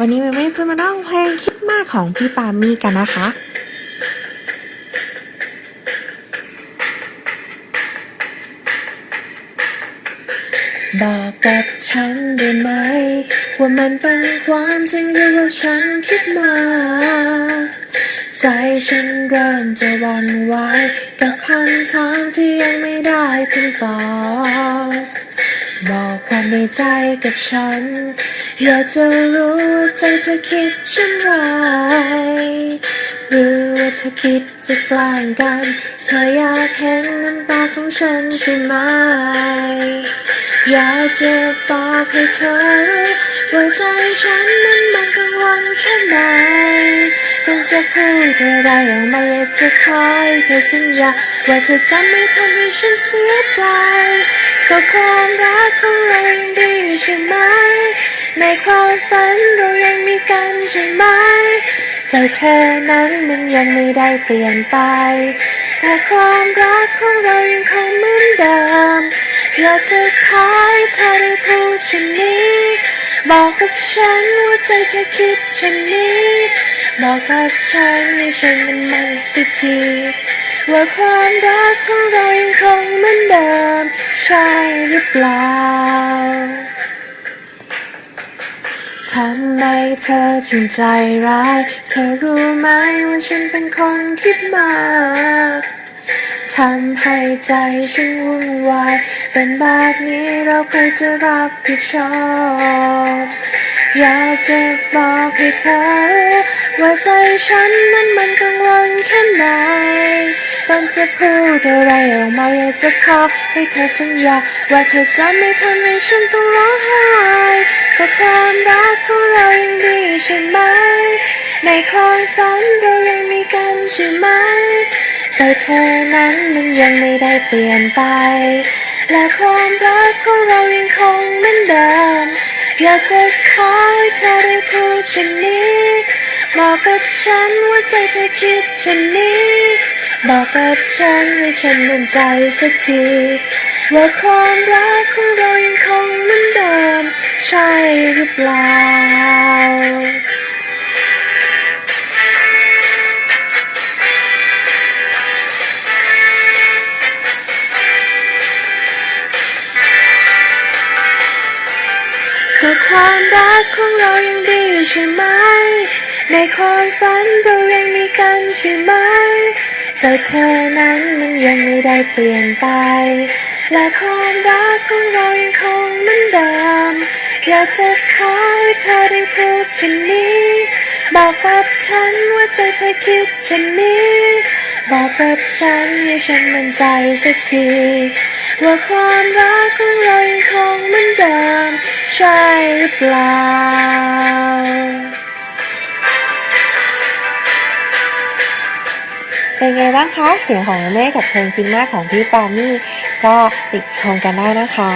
วันนี้แม่เม่จะมาร้องเพลงคิดมากของพี่ปามี่กันนะคะบอกกับฉันได้ไหม ว่ามันเป็นความจริงหรือว่าฉันคิดมากใจฉันเริ่มจะวันไหวกับคำถามที่ยังไม่ได้คำตอบบอกความในใจกับฉัน อยากจะรู้ว่าใจเธอคิดเช่นไร หรือว่าเธอคิดจะแกล้งกัน เธออยากเห็นน้ำตาของฉันใช่ไหม อยากจะบอกให้เธอรู้ว่าใจฉันนั้นมันกังวลแค่ไหนก่อนจะพูดอะไรออกมาอยากจะคอยเธอสัญญาว่าเธอจะไม่ทำให้ฉันเสียใจ ก็ความรักของเราดีใช่ไหม ในความฝันเรายังมีกันใช่ไหม ใจเธอนั้นมันยังไม่ได้เปลี่ยนไป แต่ความรักของเรายังคงเหมือนเดิมอยากจะขอให้เธอได้พูดเช่นนี้ บอกกับฉันว่าใจเธอคิดเช่นนี้บอกกับฉันให้ฉันมันมันสักทีว่าความรักของเรายังคงเหมือนเดิม ใช่หรือเปล่า ทำไมเธอจึงใจร้าย เธอรู้ไหมว่าฉันเป็นคนคิดมากทำให้ใจฉันวุ่นวาย เป็นแบบนี้เราใครจะรับผิดชอบ อยากจะบอกให้เธอรู้ว่าใจฉันนั้นมันกังวลแค่ไหนก่อนจะพูดอะไรออกมาอยากจะขอให้เธอสัญญา ว่าเธอจะไม่ทำให้ฉันต้องร้ รักของเรายังดีใช่ไหม ในความฝันเรายังมีกันใช่ไหม ใจเธอนั้นมันยังไม่ได้เปลี่ยนไป และความรักของเรายังคงเหมือนเดิม อยากจะขอให้เธอได้พูดเช่นนี้บอกกับฉันว่าใจเธอคิดเช่นนี้ บอกกับฉันให้ฉันมั่นใจสักทีว่าความรักของเรายังคงเหมือนเดิม ใช่หรือเปล่า ก็ความรักของเรายังดีใช่ไหม ในความฝันเรายังมีกันใช่ไหมใจเธอนั้นมันยังไม่ได้เปลี่ยนไป และความรักของเรายังคงเหมือนเดิม อยากจะขอให้เธอได้พูดเช่นนี้ บอกกับฉันว่าใจเธอคิดเช่นนี้ บอกกับฉันให้ฉันมั่นใจสักทีว่าความรักของเรายังคงเหมือนเดิมใช่หรือเปล่าเป็นไงบ้างคะ เสียงของแม่กับเพลงคิดมากของพี่ปามี่ ก็ติดชมกันได้นะคะ